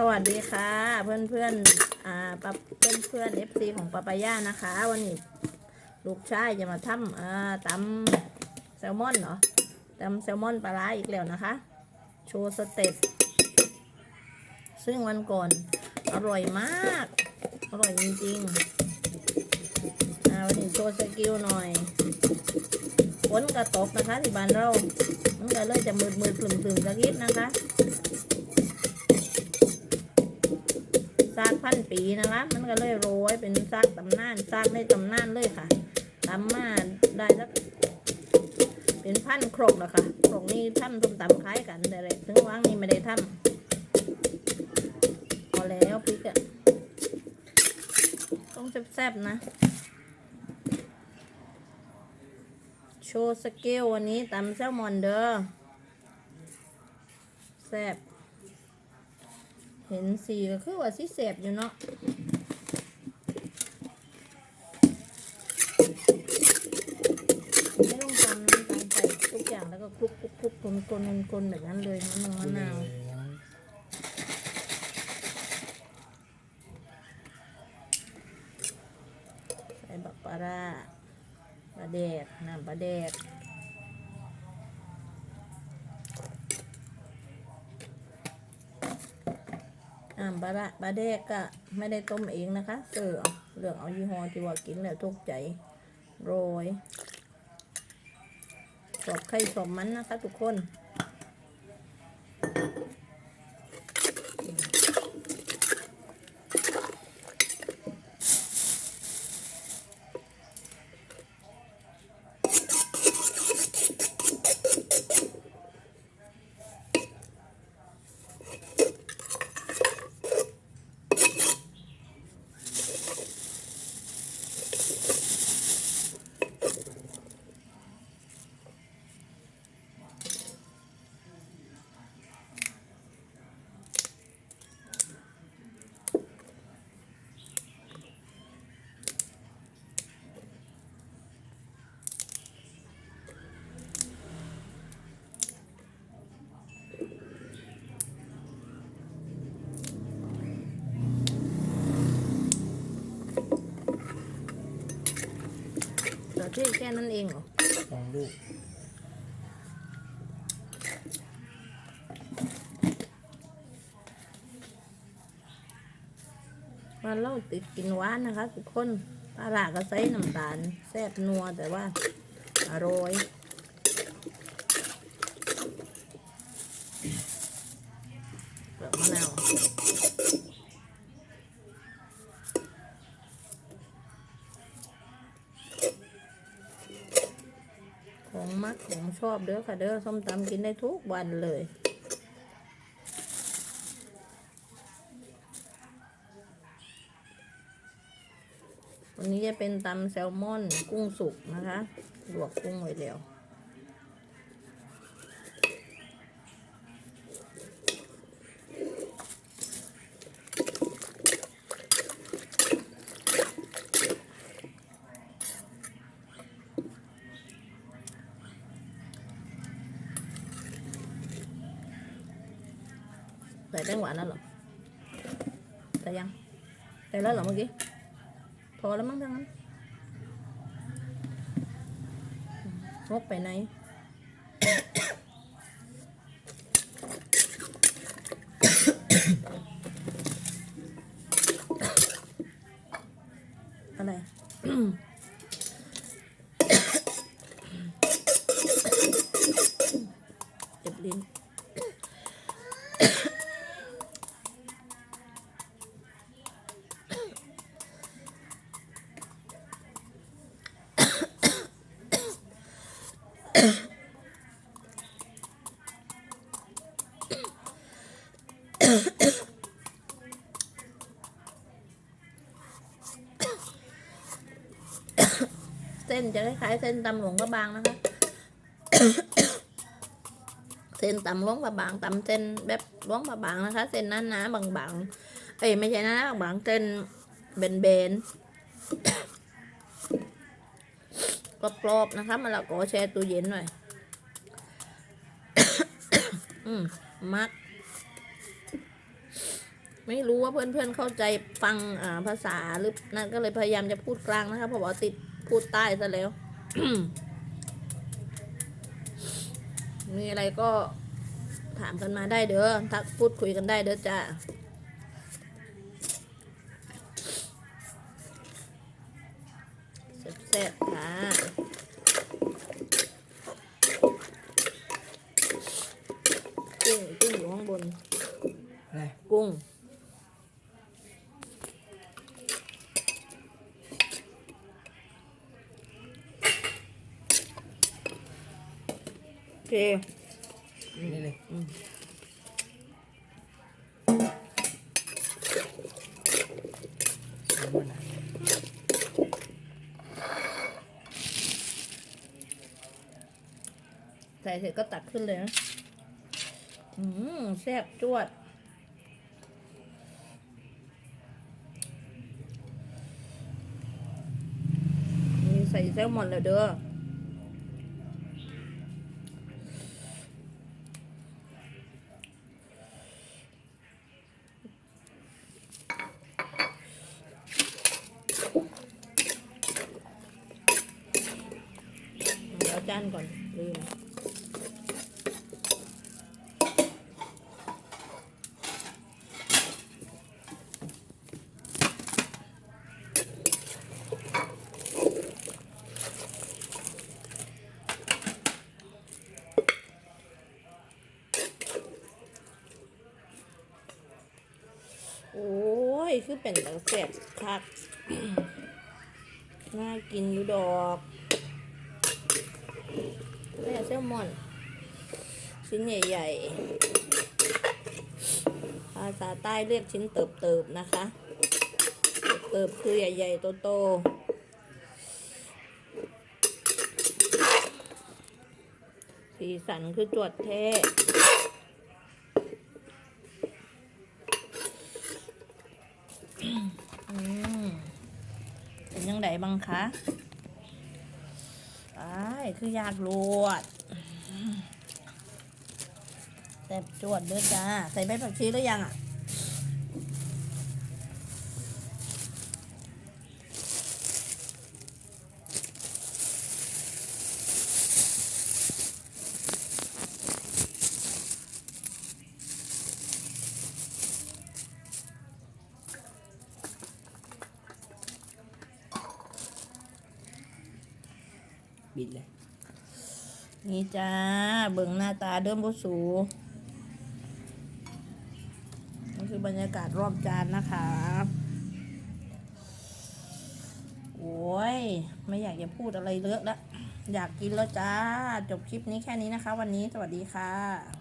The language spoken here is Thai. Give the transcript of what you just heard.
สวัสดีค่ะเพื่อนเพื่อนอ่าปะเพื่อนเพื่อนเอฟซีของปาปายานะคะ วันนี้ลูกชายจะมาทำอ่าตำแซลมอนเนาะตำแซลมอนปลาร้าอีกแล้วนะคะ โชว์สเต็ปซึ่งวันก่อนอร่อยมาก อร่อยจริงๆอ่าวันนี้โชว์สกิลหน่อยฝนกระตกนะคะที่บ้านเรามันก็เลยจะมืดมืดๆกลุ่มๆสักนิดนะคะ ซากพันปีนะคะมันก็เลยโรยเป็นซากตำนานซากในตำนานเลยค่ะตำมาได้สักเป็นพันครกแล้วค่ะครกนี้ทำส้มตำคล้ายกันแต่เลยถึงว่างนี้ไม่ได้ทำพอแล้วพริกอะต้องแซ่บๆนะ โชว์สเกลวันนี้ตำแซลมอนเด้อแซ่บ เห็นสีก็คือว่าสีเสบอยู่เนาะไม่ต้องทำน้ำตาลใส่ทุกอย่างแล้วก็คลุกคลุกคลุกคนคนคนคนแบบนั้นเลยมะนาวมะนาวใส่บักปลาร้าปลาแดกน้ำปลาแดก อ่าบาระบาเดกก็ไม่ได้ต้มเองนะคะเออเอาเลือกเอายี่ห้อที่ว่ากินแล้วทุกใจโรยสอบไข่สอบมันนะคะทุกคน เหลือที่แค่นั้นเองเหรอสองลูกมาเล่าติดกินหวานนะคะ ทุกคนปลาร้าก็ใส่น้ำตาลแซ่บนัวแต่ว่าอร่อยเปลือกมะนาวของ มักของชอบเด้อค่ะเด้อส้มตำกินได้ทุกวันเลยวันนี้จะเป็นตำแซลมอนกุ้งสุกนะคะลวกกุ้งไว้แล้ว ใส่แป้งหวานแล้วหรอแต่ยังใส่แล้วหรอเมื่อกี้ พอแล้วมั้งทั้งนั้นงกไปไหน เส้นจะคล้ายๆเส้นตำหลวงพระบางนะคะ เส้นตำหลวงพระบางตำเส้นแบบหลวงพระบางนะคะ เส้นหนาๆบางๆเอ้ยไม่ใช่หนาบางๆเส้นเบนๆ กรอบๆนะคะมะละกอแช่ตู้เย็นหน่อย อืมมัก ไม่รู้ว่าเพื่อนๆเข้าใจฟังอ่าภาษาหรือนั่นก็เลยพยายามจะพูดกลางนะคะเพราะว่าติดพูดใต้ซะแล้ว มีอะไรก็ถามกันมาได้เด้อทักพูดคุยกันได้เด้อจ้าแซ่บๆค่ะกุ้งกุ้งอยู่ข้างบน อะไร กุ้ง โอเคนี่เลยอืมแซลมอนนะใส่เสร็จก็ตักขึ้นเลยนะ อืมแซ่บจวด นี่ใส่แซลมอนแล้วเด้อเดี๋ยวจานก่อนลืม โอ้ย คือเป็นตังแสบคักน่ากินอยู่ดอกแม่แซลมอน ชิ้นใหญ่ ๆ ภาษาใต้เรียกชิ้นเติบ ๆ นะคะ เติบคือใหญ่ ๆ โต ๆสีสันคือจวดเท่อืม เป็นยังไงบ้างคะไอ้คือยากรวดแซ่บจวดเด้อจ้า ใส่ใบผักชีหรือยังอะ บิดเลย นี่จ้า เบิ่งหน้าตาเดิมบสูนี่คือบรรยากาศรอบจานนะคะ โอ้ย ไม่อยากจะพูดอะไรเลอะแล้วอยากกินแล้วจ้า จบคลิปนี้แค่นี้นะคะ วันนี้สวัสดีค่ะ